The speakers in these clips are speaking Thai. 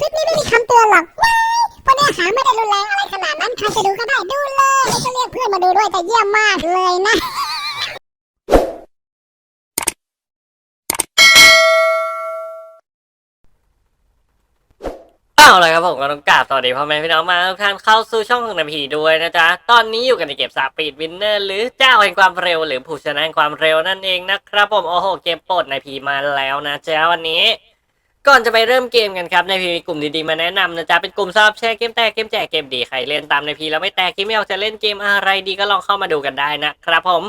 คลิปนี้ไม่มีคำเตือนหรอกว้ายเพราะเนื้อหาไม่ได้รุนแรงอะไรขนาดนั้นใครจะดูก็ได้ดูเลยแล้วก็เรียกเพื่อนมาดูด้วยแต่เยี่ยมมากเลยนะ เอาเลยครับผมก็ต้องกราบสวัสดีพ่อแม่พี่น้องมาทุกท่านเข้าสู่ช่องของนาพีด้วยนะจ๊ะ ตอนนี้อยู่กันในเกมสาปีดวินเนอร์หรือเจ้าแห่งความเร็วหรือผู้ชนะแห่งความเร็วนั่นเองนะครับผม โอ้โห เกมโปรดนายพีมาแล้วนะจ๊ะวันนี้ ก่อนจะไปเริ่มเกมกันครับในพีมีกลุ่มดีๆมาแนะนำนะจ๊ะเป็นกลุ่มสำหรับแชร์เกมแตกเกมแจกเกมดีใครเล่นตามในพีแล้วไม่แตกคิดไม่ออกจะเล่นเกมอะไรดีก็ลองเข้ามาดูกันได้นะครับผม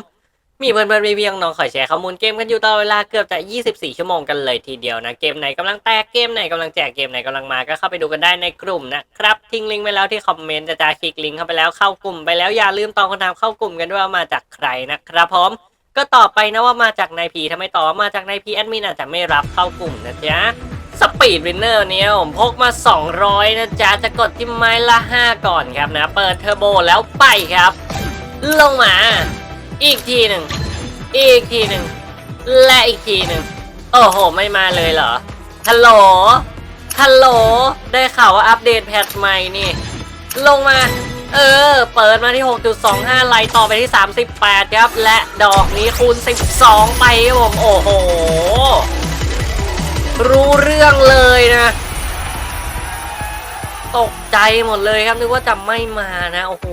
มีเพื่อนๆพี่ๆน้องๆคอยแชร์ข้อมูลเกมกันอยู่ตลอดเวลาเกือบจะ 24 ชั่วโมงกันเลยทีเดียวนะเกมไหนกำลังแตกเกมไหนกำลังแจกเกมไหนกำลังมาก็เข้าไปดูกันได้ในกลุ่มนะครับทิ้งลิงก์ไว้แล้วที่คอมเมนต์จะจะคลิกลิงก์เข้าไปแล้วเข้ากลุ่มไปแล้วอย่าลืมตอบคำถามเข้ากลุ่มกันด้วยว่ามาจากใครนะครับผมก็ตอบไปนะว่ามาจากนายพีถ้าไม่ตอบมาจากนายพีแอดมินอาจจะไม่รับเข้ากลุ่มนะจ๊ะ สปีดวินเนอร์เนี่ยผมพกมา 200 นะจ๊ะ จะกดที่ไม้ละ 5 ก่อนครับนะ เปิดเทอร์โบแล้วไปครับ ลงมา อีกทีหนึ่ง อีกทีหนึ่ง และอีกทีหนึ่ง โอ้โห ไม่มาเลยเหรอ ฮัลโหล ฮัลโหล ได้ข่าวว่าอัปเดตแพทใหม่นี่ ลงมา เออ เปิดมาที่ 6.25 ไล่ต่อไปที่ 38 ครับ และดอกนี้คูณ 12 ไปครับผม โอ้โห รู้เรื่องเลยนะ ตกใจหมดเลยครับนึกว่าจะไม่มานะโอ้โห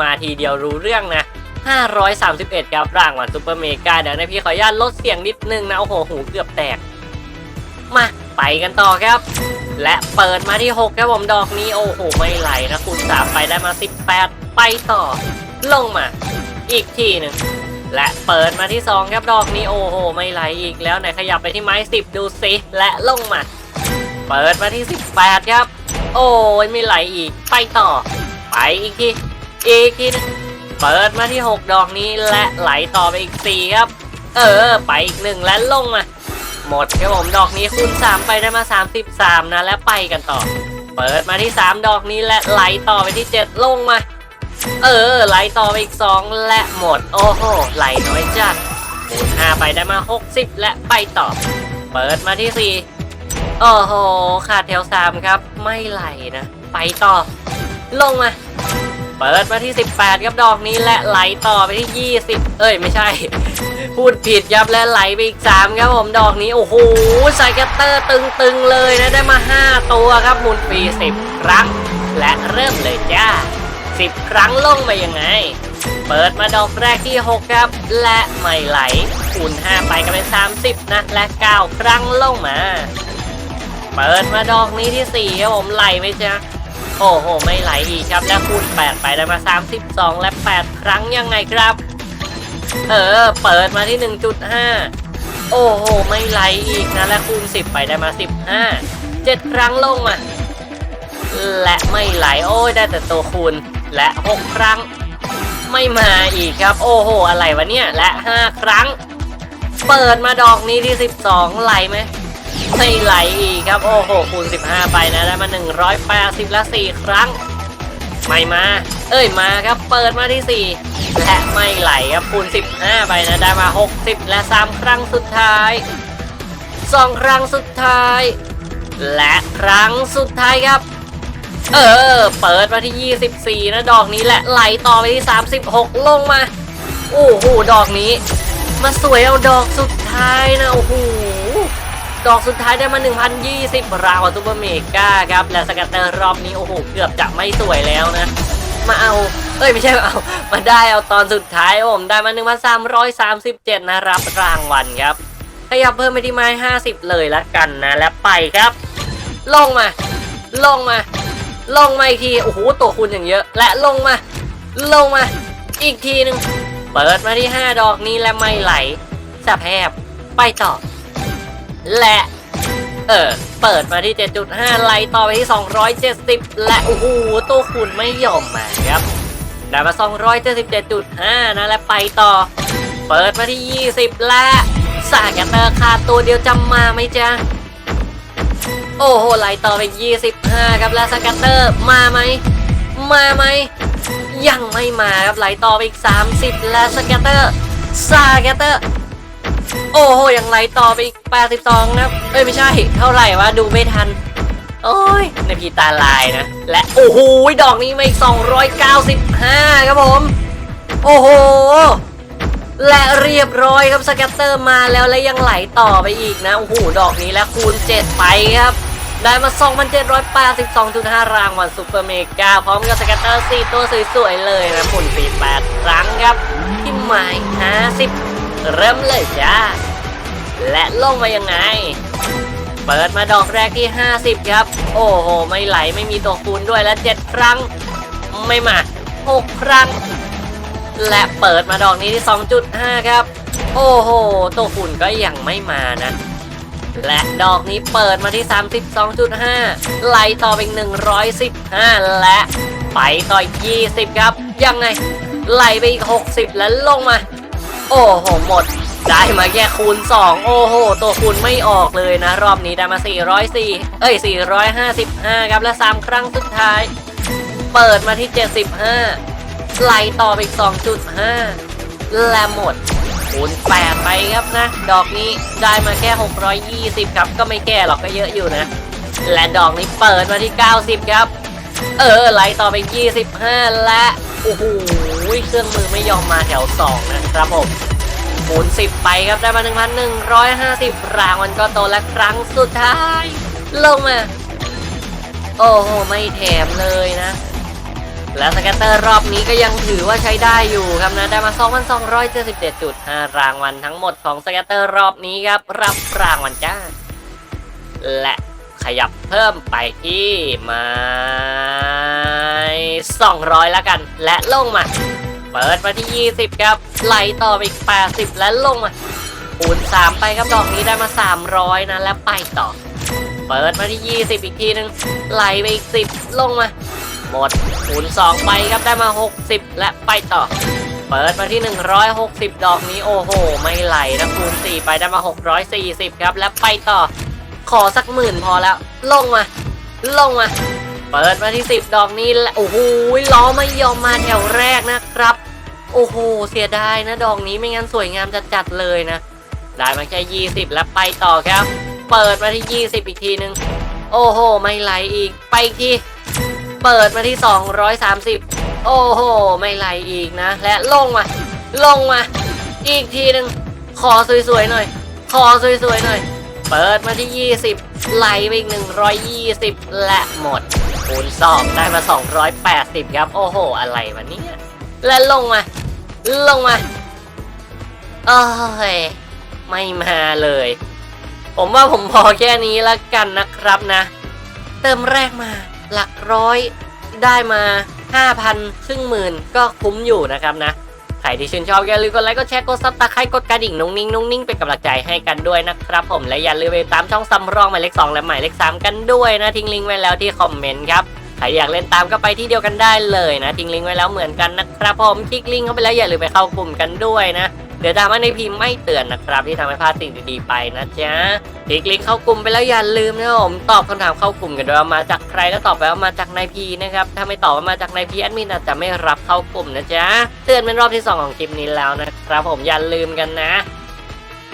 มาทีเดียวรู้เรื่องนะ531 ครับรางวัลซูเปอร์เมกาเดี๋ยวนะพี่ขออนุญาตลดเสียงนิดนึงนะโอ้โหหูเกือบแตก มาไปกันต่อครับ และเปิดมาที่ 6 ครับผมดอกนี้โอ้โหไม่ไหลนะคูณ3ไปได้มา 18 ไปต่อ ลงมา อีกทีหนึ่ง และเปิดมาที่ 2 ครับดอกนี้โอ้โห ไม่ไหลอีกแล้วไหนขยับไปที่ไม้ 10 ดูสิและลงมา เปิดมาที่ 18 ครับ โอ้ยไม่ไหลอีก ไปต่อ ไปอีกทีอีกทีหนึงเปิดมาที่ 6 ดอกนี้และไหลต่อไปอีก 4 ครับ เออ ไปอีกหนึ่งและลงมา หมดครับผมดอกนี้คูณ3 ไปได้มา 33 นะและไปกันต่อ เปิดมาที่ 3 ดอกนี้และไหลต่อไปที่ 7 ลงมา เออ ไหลต่อไปอีก 2 และหมด โอ้โห ไหลน้อยจัดคูณ5ไปได้มา 60 และไปต่อ เปิดมาที่ 4 โอ้โห ขาดแถว 3 ครับ ไม่ไหลนะ ไปต่อ ลงมา เปิดมาที่ 18 ครับดอกนี้และไหลต่อไปที่ 20 เอ้ย ไม่ใช่ พูดผิดครับและไหลไปอีก 3 ครับผมดอกนี้ โอ้โหใส่กัตเตอร์ตึงๆเลยนะ ได้มา 5 ตัวครับหมุนฟรี10 ครั้ง และเริ่มเลยจ้า 10 ครั้งลงไปยังไง เปิดมาดอกแรกที่ 6 ครับ และไม่ไหลคูณ5ไปก็เป็น 30 นะ และ 9 ครั้งลงมา เปิดมาดอกนี้ที่ 4 ครับผมไหลไหมจ๊ะโอ้โห ไม่ไหลอีกครับ แล้วคูณ 8 ไปได้มา 32 และ 8 ครั้งยังไงครับ เออ เปิดมาที่ 1.5 โอ้โห ไม่ไหลอีกนะ และคูณ 10 ไปได้มา 15 7 ครั้งลงมาและไม่ไหล โอ้ยได้แต่ตัวคูณ และ 6 ครั้ง ไม่มาอีกครับ โอ้โห อะไรวะเนี่ย และ 5 ครั้ง เปิดมาดอกนี้ที่ 12 ไหลไหมไม่ไหลอีกครับ โอ้โห คูณ 15 ไปนะได้มา 180 และ 4 ครั้ง ไม่มา เอ้ยมาครับ เปิดมาที่ 4 และไม่ไหลครับ คูณ 15 ไปนะได้มา 60 และ 3 ครั้งสุดท้าย 2 ครั้งสุดท้าย และครั้งสุดท้ายครับ เออ เปิดมาที่ 24 นะดอกนี้แหละไหลต่อไปที่ 36 ลงมา โอ้โห ดอกนี้ มาสวยเอาดอกสุดท้ายนะ โอ้โห ดอกสุดท้ายได้มา 1,020 ราวซูเปอร์เมกาครับ และสกัตเตอร์รอบนี้ โอ้โห เกือบจะไม่สวยแล้วนะ มาเอา เอ้ย ไม่ใช่มาเอา มาได้เอาตอนสุดท้ายผมได้มา 1,337 นะรับรางวัลครับ ขยับเพิ่มไปที่ไม้ 50 เลยละกันนะ และไปครับ ลงมา ลงมา ลงมาอีกที โอ้โห ตัวคูณอย่างเยอะ และลงมา ลงมา อีกทีหนึ่งเปิดมาที่ 5 ดอกนี้และไม่ไหลสะแพบไปต่อ และ เออ เปิดมาที่ 7.5 ไหลต่อไปที่ 270 และ โอ้โห ตัวคูณไม่ยอมมาครับได้มา 277.5 นะ และไปต่อ เปิดมาที่ 20 และสาแกเตอร์ขาดตัวเดียวจำมาไหมจ๊ะ โอ้โหไล่ต่อไป 25 ครับและสกัตเตอร์มาไหมมาไหมยังไม่มาครับไหลต่อไปอีก 30 และสกัตเตอร์สกัตเตอร์โอ้โหยังไหลต่อไปอีก 82นะครับเอ้ยไม่ใช่เท่าไหร่วะดูไม่ทัน โอ้ยในพีตาลายนะ และโอ้โหดอกนี้มาอีก 295 ครับผม โอ้โหและเรียบร้อยครับสแกตเตอร์มาแล้วและยังไหลต่อไปอีกนะ โอ้โห ดอกนี้แล้วคูณ 7 ไปครับ ได้มา 2,782.5 รางวัลซูเปอร์เมกาพร้อมกับสแกตเตอร์ 4 ตัวสวยๆ เลยนะหมุน48 ครั้งครับ ที่หมาย 50 เริ่มเลยจ้า และลงมายังไง เปิดมาดอกแรกที่ 50 ครับ โอ้โห ไม่ไหลไม่มีตัวคูณด้วยและ 7 ครั้ง ไม่มา 6 ครั้ง และเปิดมาดอกนี้ที่ 2.5 ครับ โอ้โห ตัวคูณก็ยังไม่มานะ และดอกนี้เปิดมาที่ 32.5 ไหลต่อไปอีก115 และไปต่ออีก20 ครับ ยังไง ไหลไปอีก 60 แล้วลงมา โอ้โห หมด ได้มาแค่คูณ 2 โอ้โห ตัวคูณไม่ออกเลยนะ รอบนี้ได้มา 404 เอ้ย 455 ครับ และ 3 ครั้งสุดท้าย เปิดมาที่ 75ไหลต่อไปอีก 2.5 และหมด คูณ8ไปครับนะ ดอกนี้ได้มาแค่ 620 ครับ ก็ไม่แก่หรอกก็เยอะอยู่นะ และดอกนี้เปิดมาที่ 90 ครับ เออไหลต่อไป 25 และ โอ้โหเครื่องมือไม่ยอมมาแถว 2 นะครับผมคูณ10 ไปครับ ได้มา 1,150 รางวัลก็โตและครั้งสุดท้าย ลงมา โอ้โห ไม่แถมเลยนะ และสแกตเตอร์รอบนี้ก็ยังถือว่าใช้ได้อยู่ครับนะได้มา 2,277.5รางวัลทั้งหมดของสแกตเตอร์รอบนี้ครับรับรางวัลจ้า และขยับเพิ่มไปที่ไม้200 แล้วกัน และลงมา เปิดมาที่ 20 ครับไหลต่อไปอีก 80 และลงมาคูณ3ไปครับดอกนี้ได้มา 300 นะ และไปต่อ เปิดมาที่ 20 อีกทีนึงไหลไปอีก 10 ลงมา หมดคูณ2ไปครับได้มา 60 และไปต่อ เปิดมาที่ 160 ดอกนี้โอ้โห ไม่ไหลนะคูณ4ไปได้มา 640 ครับ และไปต่อ ขอสักหมื่นพอแล้ว ลงมา ลงมา เปิดมาที่ 10 ดอกนี้และโอ้โหล้อไม่ยอมมาแถวแรกนะครับ โอ้โห เสียดายนะดอกนี้ไม่งั้นสวยงามจะจัดเลยนะ ได้มาแค่ 20 แล้วไปต่อครับ เปิดมาที่ 20 อีกทีนึง โอ้โห ไม่ไหลอีกไปอีกที เปิดมาที่ 230 โอ้โห ไม่ไหลอีกนะ และลงมา ลงมา อีกทีหนึ่งขอสวยๆหน่อย ขอสวยๆหน่อย เปิดมาที่ 20 ไหลไปอีก 120 และหมดคูณสองได้มา 280 ครับ โอ้โห อะไรวะเนี่ย และลงมา ลงมาโอ้ยไม่มาเลย ผมว่าผมพอแค่นี้แล้วกันนะครับนะ เติมแรกมา หลักร้อยได้มา 5,000ครึ่งหมื่นก็คุ้มอยู่นะครับนะ ใครที่ชื่นชอบอย่าลืมกดไลค์กดแชร์กดซับสไครต์กดกระดิ่งนุ่งนิ่งนุ่งนิ่งเป็นกำลังใจให้กันด้วยนะครับผมและอย่าลืมไปตามช่องสำรองหมายเลข2และหมายเลข3กันด้วยนะทิ้งลิงก์ไว้แล้วที่คอมเมนต์ครับใครอยากเล่นตามก็ไปที่เดียวกันได้เลยนะทิ้งลิงก์ไว้แล้วเหมือนกันนะครับผมคลิกลิงก์เข้าไปแล้วอย่าลืมไปเข้ากลุ่มกันด้วยนะ เดี๋ยวดาม่าในพิมพ์ไม่เตือนนะครับ ที่ทำให้พลาดสิ่งดีๆไปนะจ๊ะคลิกลิงก์เข้ากลุ่มไปแล้วอย่าลืมนะผมตอบคำถามเข้ากลุ่มกันด้วยว่ามาจากใครก็ตอบไปว่ามาจากนายพีนะครับถ้าไม่ตอบว่ามาจากนายพีแอดมินอาจจะไม่รับเข้ากลุ่มนะจ๊ะเตือนเป็นรอบที่ 2 ของคลิปนี้แล้วนะครับผมอย่าลืมกันนะ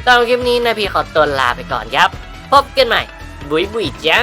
สำหรับคลิปนี้นายพีขอตัวลาไปก่อนครับ พบกันใหม่บุยบุยจ้า